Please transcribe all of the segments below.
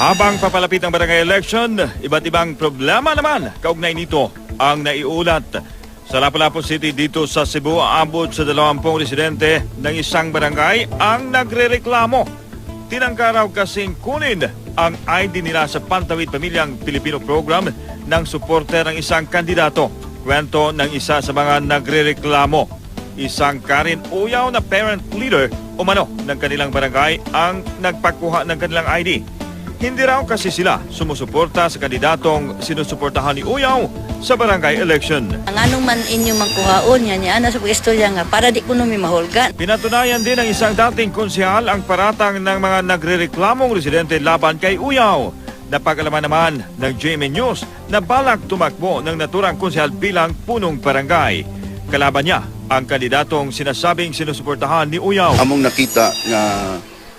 Habang papalapit ang barangay election, iba't ibang problema naman kaugnay nito ang naiulat. Sa Lapu-Lapu City dito sa Cebu, aabot sa 20 residente ng isang barangay ang nagrereklamo. Tinangka raw kasing kunin ang ID nila sa Pantawid Pamilyang Pilipino Program ng suporter ng isang kandidato. Kwento ng isa sa mga nagrereklamo. Isang Karin Uyaw na parent leader umano ng kanilang barangay ang nagpakuha ng kanilang ID. Hindi raw kasi sila sumusuporta sa kandidatong sinusuportahan ni Uyaw sa barangay election. Ang anong man inyo magkuhaon yan, yan sa istorya nga, para di ko numi mahulgan. Pinatunayan din ng isang dating konsehal ang paratang ng mga nagrereklamong residente laban kay Uyaw. Napagalaman naman ng GMA News na balak tumakbo ng naturang konsehal bilang punong barangay. Kalaban niya ang kandidatong sinasabing sinusuportahan ni Uyaw. among nakita nga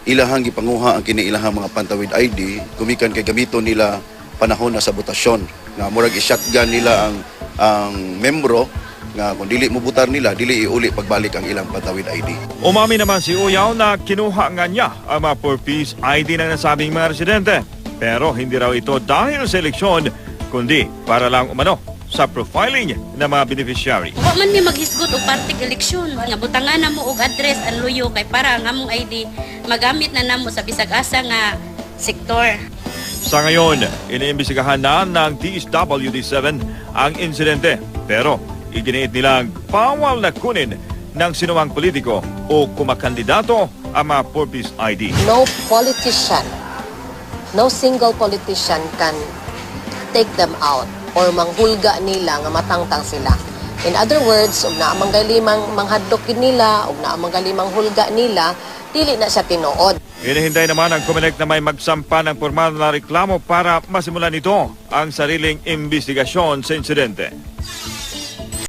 ilahang gipanguha ang kiniilahang mga pantawid ID kumikan kay gamito nila panahon na sa botasyon nga murag i-shotgun nila ang ang membro nga kung dili mo butar nila dili iuli pagbalik ang ilang pantawid ID Umami naman si Uyaw na kinuha nga niya ang mga four-piece ID ng nasabing mga residente. Pero hindi raw ito dahil sa eleksyon, kundi para lang umano sa profiling ng mga beneficiary. Wa man mi maghisgot og parting eleksyon nga butangan namo og address ang luyo kay para ang among ID magamit na namo sa bisag asa nga sektor. Sa ngayon, iniimbestigahan na ng DSWD7 ang insidente. Pero iginiit nilang bawal na kunin ng sinuwang politiko o kumakandidato ang mga four-piece ID. no politician, no single politician can take them out or manghulga nila nga matangtang sila. In other words, ug naa manggalimang manghadlok nila, ug naa manggalimang hulga nila, dili na siya tinuod. Hinihintay naman ang Comelec na may magsampa ng formal na reklamo para masimulan nito ang sariling investigasyon sa insidente.